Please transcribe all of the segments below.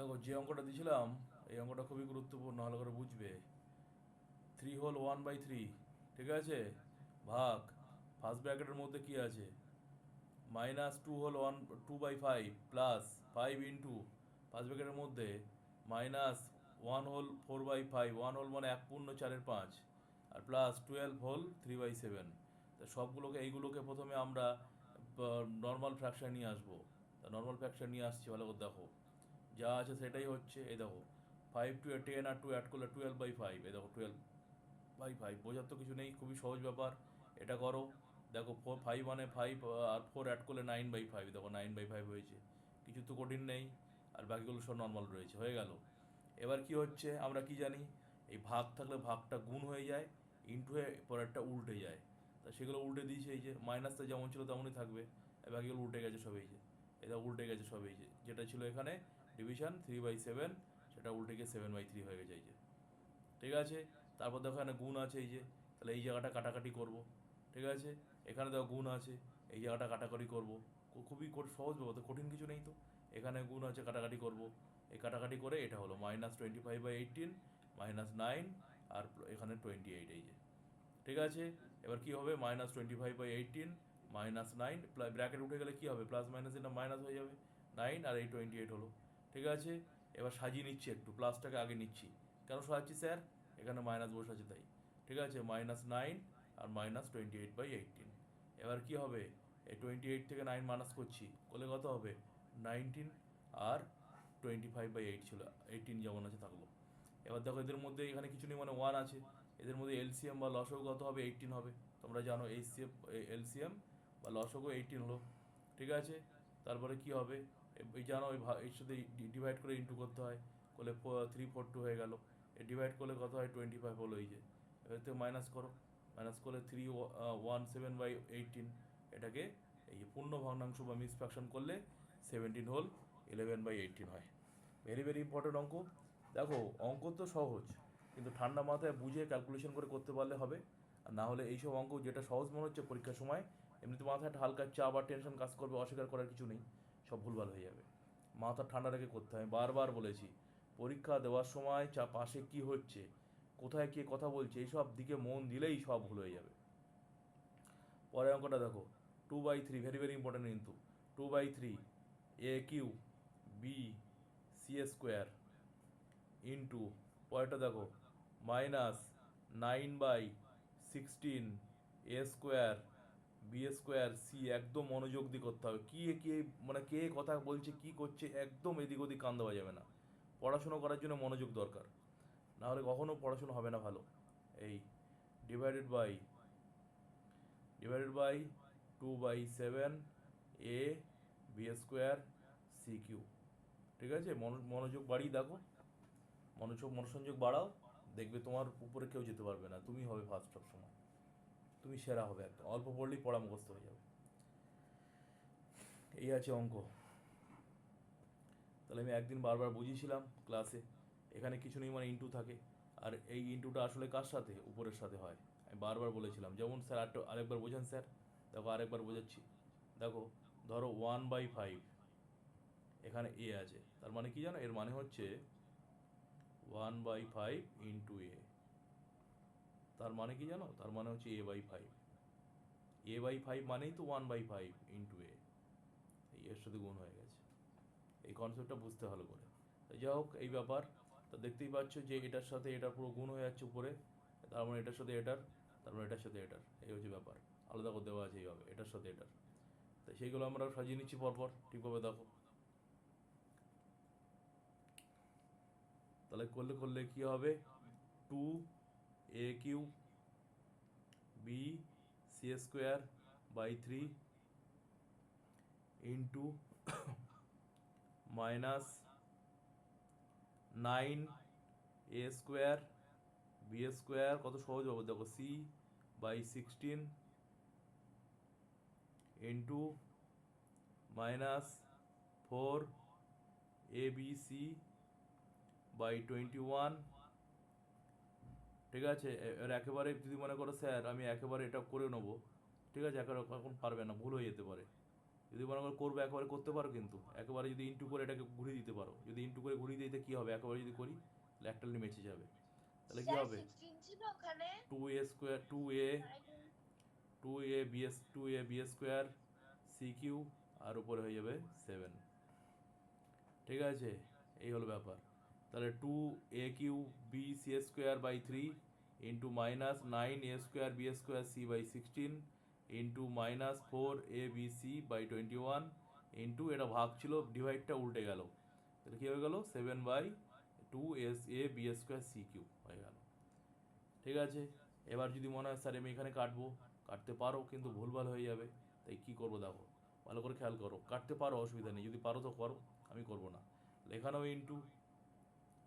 দেখো, যে অঙ্কটা দিয়েছিলাম এই অঙ্কটা খুবই গুরুত্বপূর্ণ, ভালো করে বুঝবে। Three whole one by three ঠিক আছে? ভাগ ফার্স্ট ব্র্যাকেটের মধ্যে কি আছে? Minus two whole one two by five plus five into first ব্র্যাকেটের মধ্যে minus one whole four by five one whole মানে এক পূর্ণ চারের পাঁচ, আর plus twelve whole three by seven তা সবগুলোকে, এইগুলোকে প্রথমে আমরা নর্মাল ফ্র্যাকশন নিয়ে আসব। তা নর্মাল ফ্র্যাকশন নিয়ে আসছি, ভালো করে দেখো। যা আছে সেটাই হচ্ছে, এই দেখো ফাইভ টু টেন আর টু অ্যাড করলে টুয়েলভ বাই ফাইভ এই দেখো টুয়েলভ বাই ফাইভ বোঝার তো কিছু নেই, খুবই সহজ ব্যাপার, এটা করো, দেখো ফোর ফাইভ মানে ফাইভ আর ফোর অ্যাড করলে নাইন বাই ফাইভ দেখো নাইন বাই ফাইভ হয়েছে, কিছু তো কঠিন নেই, আর বাকিগুলো সব নর্মাল রয়েছে, হয়ে গেল। এবার কি হচ্ছে, আমরা কি জানি, এই ভাগ থাকলে ভাগটা গুণ হয়ে যায় ইন্টু হয়ে পরেরটা উল্টে যায়, তা সেগুলো উল্টে দিয়েছে, এই যে মাইনাসটা যেমন ছিল তেমনই থাকবে বাকিগুলো উল্টে গেছে সব, এই যে এটা উল্টে গেছে সব, এই যে, যেটা ছিল এখানে ডিভিশন থ্রি বাই সেভেন সেটা উল্টে গিয়ে সেভেন বাই থ্রি হয়ে গেছে এই যে। ঠিক আছে? তারপর দেখো এখানে গুণ আছে এই যে। তাহলে এই জায়গাটা কাটাকাটি করব। ঠিক আছে? এখানে দেখো গুণ আছে। এই জায়গাটা কাটাকাটি করব। খুবই সহজ ব্যাপার তো, কঠিন কিছু নেই তো। এখানে গুণ আছে, কাটাকাটি করব। এই কাটাকাটি করে এটা হলো minus twenty five by eighteen minus nine আর এখানে টোয়েন্টি এইট এই যে। ঠিক আছে? এবার কি হবে? Minus twenty five by eighteen minus nine bracket উঠে গেলে কি হবে? প্লাস মাইনাস এটা মাইনাস হয়ে যাবে। নাইন আর এই টোয়েন্টি এইট হলো। ঠিক আছে? এবার সাজিয়ে নিচ্ছি একটু প্লাসটাকে আগে নিচ্ছি। কেন সাজাচ্ছি স্যার? এখানে মাইনাস বসে আছে তাই। ঠিক আছে? Minus nine R minus twenty eight by eighteen এবার কি হবে? এই টোয়েন্টি এইট থেকে নাইন মাইনাস করছি। করলে কত হবে? নাইনটিন আর টোয়েন্টি ফাইভ বাই এইট ছিল। এইটিন যেমন আছে থাকল। এবার দেখো, এদের মধ্যে এখানে কিছু নেই মানে ওয়ান আছে। এদের মধ্যে এলসিএম বা লসও কত হবে? এইটিন হবে। তোমরা জানো এইচসিএম এলসিএম বা লসও এইটিন হলো। ঠিক আছে? তারপরে কি হবে? এই জানো ওই এর সাথে ডিভাইড করে ইন্টু করতে হয়। করলে থ্রি ফোর টু হয়ে গেল। এ ডিভাইড করলে কত হয়? টোয়েন্টি ফাইভ হলো এই যে। এবার থেকে মাইনাস করো। মাইনাস করলে three one seven by eighteen এটাকে এই পূর্ণ ভগ্নাংশ বা মিক্স ফ্র্যাকশন করলে seventeen whole eleven by eighteen হয়। ভেরি ভেরি ইম্পর্টেন্ট অঙ্ক। দেখো, অঙ্ক তো সহজ, কিন্তু ঠান্ডা মাথায় বুঝে ক্যালকুলেশন করে করতে পারলে হবে। আর না হলে এইসব অঙ্ক যেটা সহজ মনে হচ্ছে পরীক্ষার সময়, এমনিতে মাথায় একটা হালকা চাপ আর টেনশন কাজ করবে, অস্বীকার করার কিছু নেই। সব ভুলভাল হয়ে যাবে। মাথা ঠান্ডা রেখে করতে হয়। বারবার বলেছি, পরীক্ষা দেওয়ার সময় চা পাশে কি হচ্ছে, কোথায় কে কথা বলছে, এইসব দিকে মন দিলেই সব ভুল হয়ে যাবে। পরের অঙ্কটা দেখো। Two by three, very very important কিন্তু। Two by three, a q, b, c square into, পরেরটা দেখো, minus nine by sixteen, a square b square c একদম মনোযোগ দিয়ে করতে হবে। কি কে মানে কে কথা বলছে, কি করছে, একদম এদিক ওদিক কান দেওয়া যাবে না। পড়াশুনো করার জন্য মনোযোগ দরকার। না হলে কখনো পড়াশুনো হবে না ভালো। এই divided by divided by two by seven a b square c q ঠিক আছে? মনো- মনোযোগ বাড়িয়ে দেখো। মনোযোগ, মনোসংযোগ বাড়াও। দেখবে তোমার উপরে কেউ যেতে পারবে না। তুমি হবে ফার্স্ট সব সময় তুমি সেরা হবে একদম। অল্প পড়লেই পড়া মুখস্থ হয়ে যাবে। এই আছে অঙ্ক। তাহলে আমি একদিন বারবার বুঝিয়েছিলাম ক্লাসে এখানে কিছু নেই মানে ইন্টু থাকে। আর এই ইন্টুটা আসলে কার সাথে? উপরের সাথে হয়। আমি বারবার বলেছিলাম, যেমন স্যার আরেকটা, আরেকবার বোঝান স্যার। দেখো আরেকবার বোঝাচ্ছি। দেখো, ধরো ওয়ান বাই ফাইভ এখানে এ আছে। তার মানে কি জানো? এর মানে হচ্ছে one by five into a তার মানে কি জানো? তার মানে হচ্ছে a by five a by five মানেই তো one by five into a এই এর সাথে গুণ হয়ে গেছে। এই কনসেপ্টটা বুঝতে ভালো করে। যাই হোক, এই ব্যাপার। তো দেখতেই পাচ্ছ যে এটার সাথে এটা পুরো গুণ হয়ে যাচ্ছে উপরে। তার মানে এটার সাথে এটার, তার মানে এটার সাথে এটার। এই হচ্ছে ব্যাপার। আলাদা করে দেওয়া আছে এইভাবে, এটার সাথে এটার। তো সেইগুলো আমরা সাজিয়ে নিচ্ছি পরপর, ঠিকভাবে দেখো। তাহলে করলে করলে কি হবে? Two a q b c square by three into minus nine a square b square কত সহজ হবে? দেখো c by sixteen into minus four a b c by twenty one ঠিক আছে? এর একেবারে যদি মনে করো স্যার আমি একেবারে এটা করে নেব। ঠিক আছে? একেবারে এখন পারবে না ভুল হয়ে যেতে পারে। যদি মনে করো করবে একেবারে করতে পারো কিন্তু। একেবারে যদি ইন্টু করে এটাকে ঘুরিয়ে দিতে পারো। যদি ইন্টু করে ঘুরিয়ে দিতে কী হবে? একেবারে যদি করি তাহলে একটা লিমেচে যাবে। তাহলে কী হবে? 16 ছিল ওখানে। Two a square two a two a b's two a b square c q আর উপরে হয়ে যাবে সেভেন ঠিক আছে? এই হলো ব্যাপার। তাহলে two a q b c square by three into minus nine a square b square c by sixteen into minus four a b c by twenty one into এটা ভাগ ছিল ডিভাইডটা উল্টে গেল। তাহলে কী হয়ে গেল? Seven by two s a b square c q হয়ে গেল। ঠিক আছে? এবার যদি মনে হয়, স্যার, আমি এখানে কাটবো। কাটতে পারো, কিন্তু ভুলভাল হয়ে যাবে। তাই কি করব দেখো, ভালো করে খেয়াল করো। কাটতে পারো, অসুবিধা নেই। যদি পারো তো করো, আমি করব না। এখানেও ইন্টু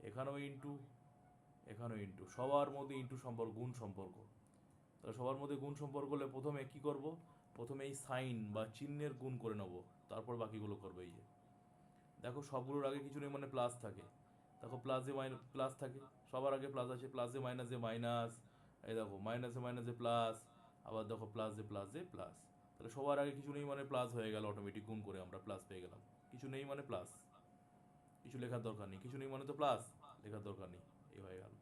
এখানেও ইন্টু এখানেও ইন্টু। সবার মধ্যে ইন্টু সম্পর্ক, গুণ সম্পর্ক। তাহলে সবার মধ্যে গুণ সম্পর্ক হলে প্রথমে কি করব? প্রথমে এই সাইন বা চিহ্নের গুণ করে নেব। তারপর বাকিগুলো করবে এই যে। দেখো সবগুলোর আগে কিছু নেই মানে প্লাস থাকে। দেখো প্লাসে মাইনাস প্লাস থাকে। সবার আগে প্লাস আছে প্লাসে মাইনাসে মাইনাস এই দেখো মাইনাসে মাইনাসে প্লাস আবার দেখো প্লাসে প্লাসে প্লাস তাহলে সবার আগে কিছু নেই মানে প্লাস হয়ে গেল অটোমেটিক গুণ করে আমরা প্লাস পেয়ে গেলাম। কিছু নেই মানে প্লাস কিছু লেখার দরকার নেই। কিছু নেই মানে তো প্লাস লেখার দরকার নেই। এই হয়ে গেল।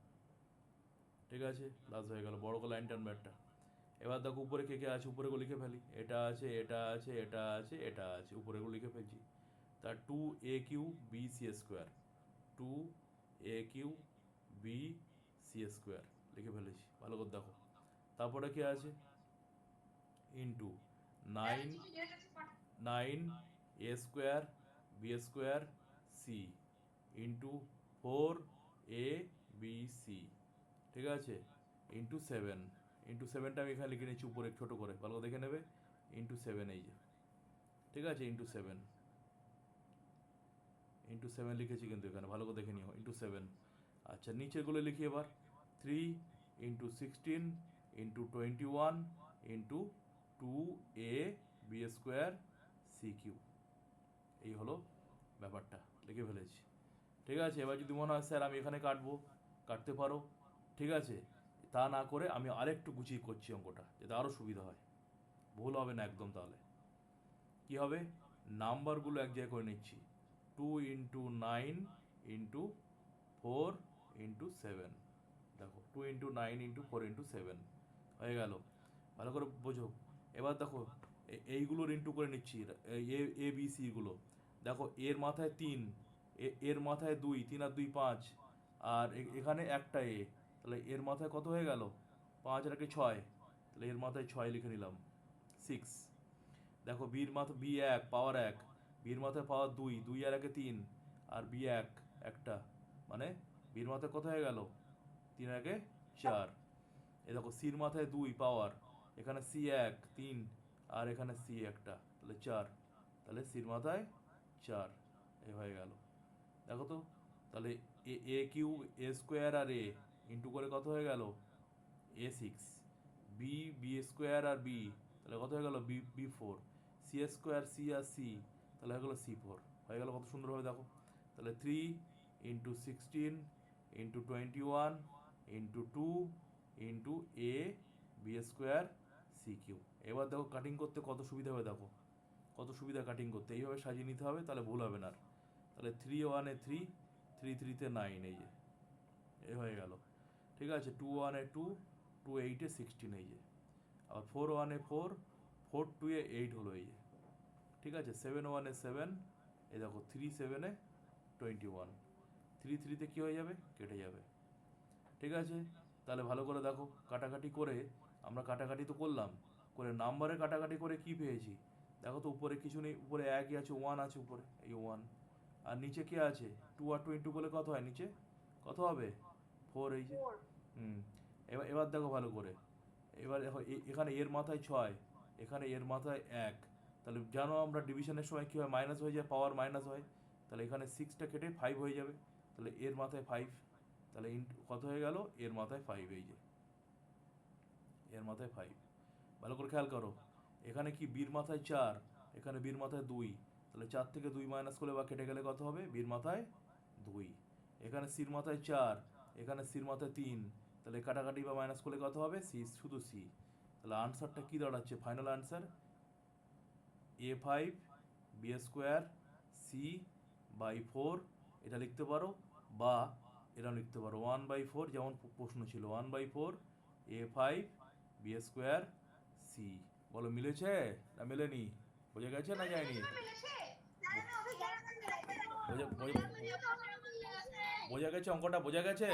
ঠিক আছে? প্লাস হয়ে গেল। বড় লাইন টানবে এবার দেখো উপরে কে কে আছে? উপরেগুলো লিখে ফেলি। এটা আছে এটা আছে এটা আছে এটা আছে। উপরেগুলো লিখে ফেলছি। তার two a q b c square two a q b c square লিখে ফেলেছি। ভালো করে দেখো। তারপরে কি আছে? Into nine nine a square b square c into four a b c ঠিক আছে? ইন্টু সেভেন ইন্টু সেভেনটা আমি এখানে লিখে নিচ্ছি উপরে, ছোটো করে। ভালো দেখে নেবে? ইন্টু সেভেন এই যে। ঠিক আছে? ইন্টু সেভেন ইন্টু সেভেন লিখেছি কিন্তু এখানে। ভালো করে দেখে নিও। ইন্টু সেভেন আচ্ছা নিচেগুলো লিখি এবার। Three into sixteen into twenty one into two a b square c q এই হলো ব্যাপারটা। লিখে ফেলেছি। ঠিক আছে? এবার যদি মনে হয়, স্যার, আমি এখানে কাটবো, কাটতে পারো। ঠিক আছে? তা না করে আমি আরেকটু গুছিয়ে করছি অঙ্কটা, যাতে আরও সুবিধা হয়। ভুল হবে না একদম তাহলে। কি হবে? নাম্বারগুলো এক জায়গায় করে নিচ্ছি। Two into nine into four into seven. দেখো, two into nine into four into seven. হয়ে গেল। ভালো করে বোঝো। এবার দেখো এইগুলোর ইন্টু করে নিচ্ছি। এ এ বি সিগুলো দেখো, এর মাথায় তিন এর মাথায় দুই, তিন আর দুই পাঁচ, আর এখানে একটা এ। তাহলে এর মাথায় কত হয়ে গেল? পাঁচ আর ছয়। তাহলে এর মাথায় ছয় লিখে নিলাম সিক্স দেখো, বির মাথা, বি এক, পাওয়ার এক। বির মাথায় পাওয়ার দুই দুই আর একে তিন, আর বি এক, একটা। মানে বির মাথায় কত হয়ে গেল? তিন আর একে চার। এ দেখো, সির মাথায় দুই, পাওয়ার। এখানে সি এক, তিন, আর এখানে সি একটা। তাহলে চার। তাহলে সির মাথায় চার এ হয়ে গেল। দেখো তো, তাহলে a a q a square R a into করে কত হয়ে গেল? A six. B b square R b তাহলে কত হয়ে গেল? B b four c square c আর সি তাহলে হয়ে গেলো সি ফোর হয়ে গেল কত সুন্দরভাবে দেখো। তাহলে three into sixteen into twenty one into two into a b square c q এবার দেখো কাটিং করতে কত সুবিধা হবে, দেখো। কত সুবিধা কাটিং করতে। এইভাবে সাজিয়ে নিতে হবে, তাহলে ভুল হবে না। তাহলে থ্রি ওয়ানে থ্রি থ্রি থ্রিতে নাইন এই যে। এ হয়ে গেল। ঠিক আছে টু ওয়ানে টু টু এইটে সিক্সটিন এই যে। আবার ফোর ওয়ানে ফোর ফোর টুয়ে এইট হলো, এই যে। ঠিক আছে সেভেন ওয়ানে সেভেন এই দেখো থ্রি সেভেনে টোয়েন্টি ওয়ান থ্রি থ্রিতে কী হয়ে যাবে? কেটে যাবে। ঠিক আছে? তাহলে ভালো করে দেখো, কাটাকাটি করে, আমরা কাটাকাটি তো করলাম, করে নাম্বারে কাটাকাটি করে কি পেয়েছি? দেখো তো উপরে কিছু নেই উপরে একই আছে ওয়ান আছে উপরে এই ওয়ান আর নিচে কে আছে? টু আর টু ইন্টু করলে কত হয় নিচে? কত হবে? ফোর এই যে। হুম এবার এবার দেখো ভালো করে। এবার দেখো এখানে এর মাথায় ছয় এখানে এর মাথায় এক। তাহলে জানো আমরা ডিভিশনের সময় কী হয় মাইনাস হয়ে যায় পাওয়ার মাইনাস হয়? তাহলে এখানে সিক্সটা কেটে ফাইভ হয়ে যাবে। তাহলে এর মাথায় ফাইভ তাহলে ইন্টু কত হয়ে গেল? এর মাথায় ফাইভ এই যে। এর মাথায় ফাইভ ভালো করে খেয়াল করো। এখানে কি বীর মাথায় চার? এখানে বীর মাথায় দুই। তাহলে চার থেকে দুই মাইনাস করলে বা কেটে গেলে কত হবে? বীর মাথায় দুই। এখানে সির মাথায় চার, এখানে সির মাথায় তিন। তাহলে কাটাকাটি বা মাইনাস করলে কত হবে? সি, শুধু সি। তাহলে আনসারটা কী দাঁড়াচ্ছে? Final answer a five b square c by four এটা লিখতে পারো? বা এটা লিখতে পারো। ওয়ান বাই ফোর যেমন প্রশ্ন ছিল। One by four a five b square c বলো মিলেছে? না মেলেনি। বোঝা গেছে না যায়নি? বোঝা গেছে অঙ্কটা? বোঝা গেছে?